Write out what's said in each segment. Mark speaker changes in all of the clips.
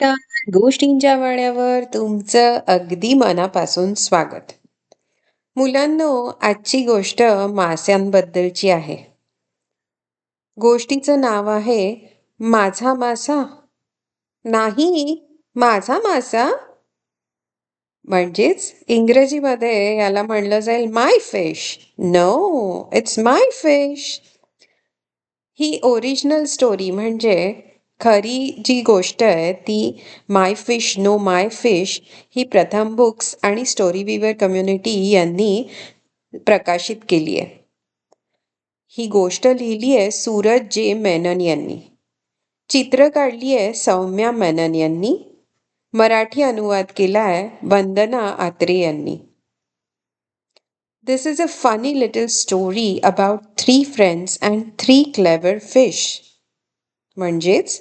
Speaker 1: नमस्कार. गोष्टींच्या वाड्यावर तुमचं अगदी मनापासून स्वागत. मुलांनो आजची गोष्ट मास्यांबद्दलची आहे. गोष्टीचं नाव आहे माझा मासा. नाही माझा मासा? म्हणजेच इंग्रजीमध्ये याला म्हणलं जाईल my fish no it's my fish he original story म्हणजे खरी जी गोष्ट आहे ती my fish no my fish he Pratham books आणि स्टोरी विवर कम्युनिटी यांनी प्रकाशित केली आहे. ही गोष्ट लिहिली आहे सूरज जे मेनन यांनी. चित्र काढली आहे सौम्या मेनन यांनी. मराठी अनुवाद केला आहे वंदना आत्रे यांनी. This is a funny little story about three friends and three clever fish म्हणजेच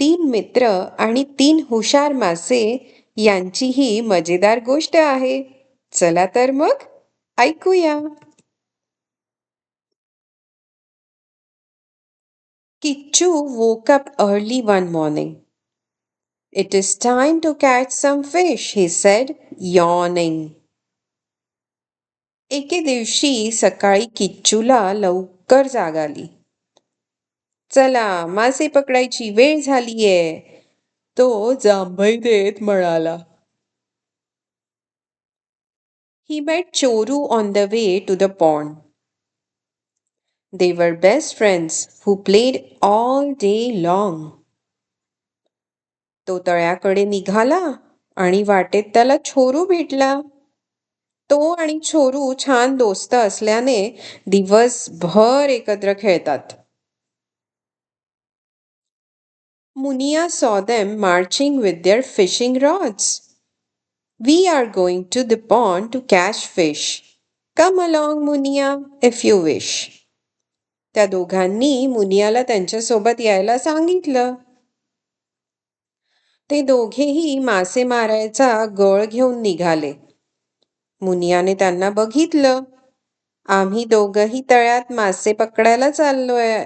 Speaker 1: तीन मित्र आणि तीन हुशार मासे यांची ही मजेदार गोष्ट आहे चला तर मग ऐकूया Kichchu woke up early one morning. It is time to catch some fish, he said, yawning. एके दिवशी सकाळी किच्चूला लवकर जाग आली चला मासे पकडायची वेळ झालीये तो जांभई देत म्हणाला He met Choru on the way to the pond. They were best friends who played all day long. तो तळ्याकडे निघाला आणि वाटेत त्याला छोरू भेटला तो आणि छोरू छान दोस्त असल्याने दिवसभर एकत्र खेळतात Munia saw them marching with their fishing rods. We are going to the pond to catch fish. Come along, Munia, if you wish. त्या दोघांनी मुनियाला त्यांच्यासोबत यायला सांगितलं ते दोघेही मासे मारायचा गळ घेऊन निघाले मुनियाने त्यांना बघितलं आम्ही दोघही तळ्यात मासे पकडायला चाललोय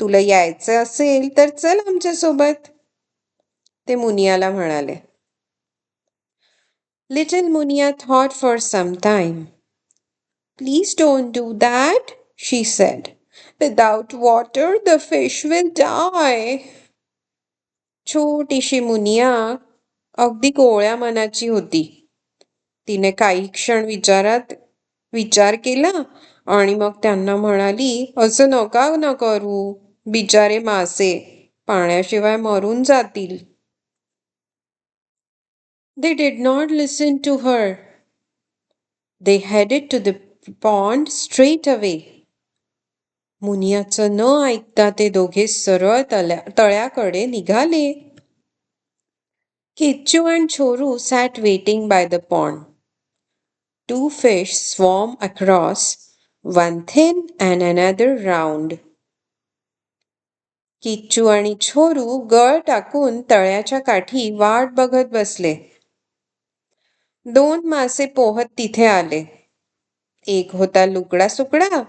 Speaker 1: तुला यायचं असेल तर चल आमच्यासोबत. ते मुनियाला म्हणाले. Little Muniya thought for some time please don't do that she said without water the fish will die छोटीशी मुनिया अगदी गोळ्या मनाची होती. तिने काही क्षण विचारात विचार केला आणि मग त्यांना म्हणाली असं नका न करू. बिचारे मासे पाण्याशिवाय मरून जातील they did not listen to her they headed to the pond straight away मुनियाचं न ऐकता ते दोघे सरळ तल्या तळ्याकडे निघाले Kichchu and Chhoru sat waiting by the pond two fish swam across one thin and another round Kichchu आणि छोरू गळ टाकून तळ्याच्या काठी वाट बघत बसले. दोन मासे पोहत तिथे आले. एक होता लुकडा सुकडा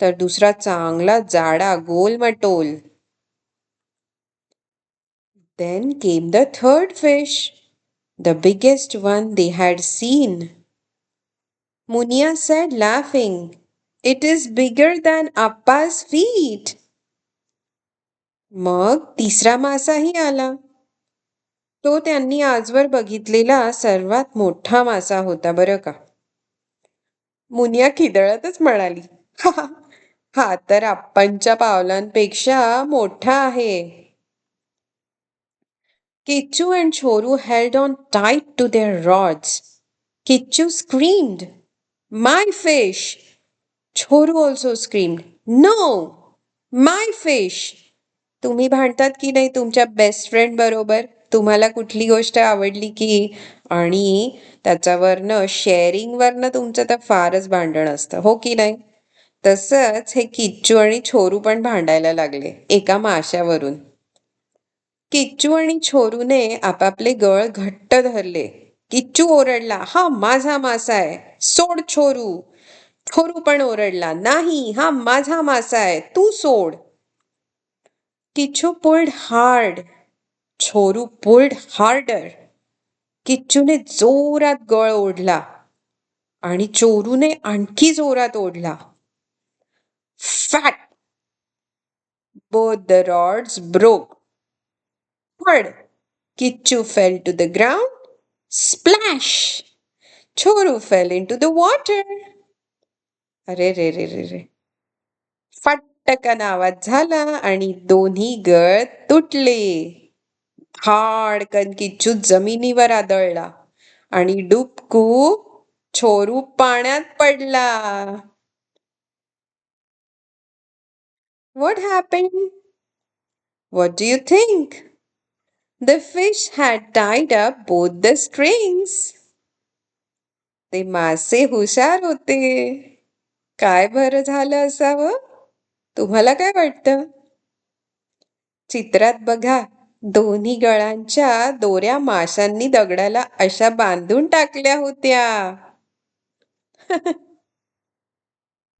Speaker 1: तर दुसरा चांगला जाडा गोल मटोल then came the third fish the biggest one they had seen Muniya said laughing it is bigger than Appa's feet मग तिसरा मासाही आला. तो त्यांनी आजवर बघितलेला सर्वात मोठा मासा होता बरं का. मुनिया खिदळतच म्हणाली हा तर आपणच्या पावलांपेक्षा मोठा आहे. Kichchu and Choru held on tight to their rods Kichchu screamed my fish Choru also screamed no my fish तुम्ही भांडतात की नाही तुमच्या बेस्ट फ्रेंड बरोबर? तुम्हाला कुठली गोष्ट आवडली की? आणि त्याच्यावरनं शेअरिंगवरनं तुमचं तर फारच भांडण असतं हो की नाही? तसंच हे किच्चू आणि छोरू पण भांडायला लागले एका माशावरून किच्चू आणि छोरूने आपापले गळ घट्ट धरले. किच्चू ओरडला हा माझा मासा आहे सोड छोरू. छोरू पण ओरडला नाही हा माझा मासा आहे तू सोड. Kichchu pulled hard Choru pulled harder किच्चूने जोरात गळ ओढला आणि चोरूने आणखी जोरात ओढला fat both the rods broke पड Kichchu fell to the ground splash Choru fell into the water अरे रे रे रे रे फट फटकन आवाज झाला आणि दोन्ही गळ तुटले हाड किच्चू जमिनीवर आदळला आणि डुबकू छोरू पाण्यात पडला What happened? What do you think? The fish had tied up both the strings. ते मासे हुशार होते काय बरं झालं असावं तुम्हाला काय वाटतं? चित्रात बघा दोन्ही गळांच्या दोऱ्या माशांनी दगडाला अशा बांधून टाकल्या होत्या.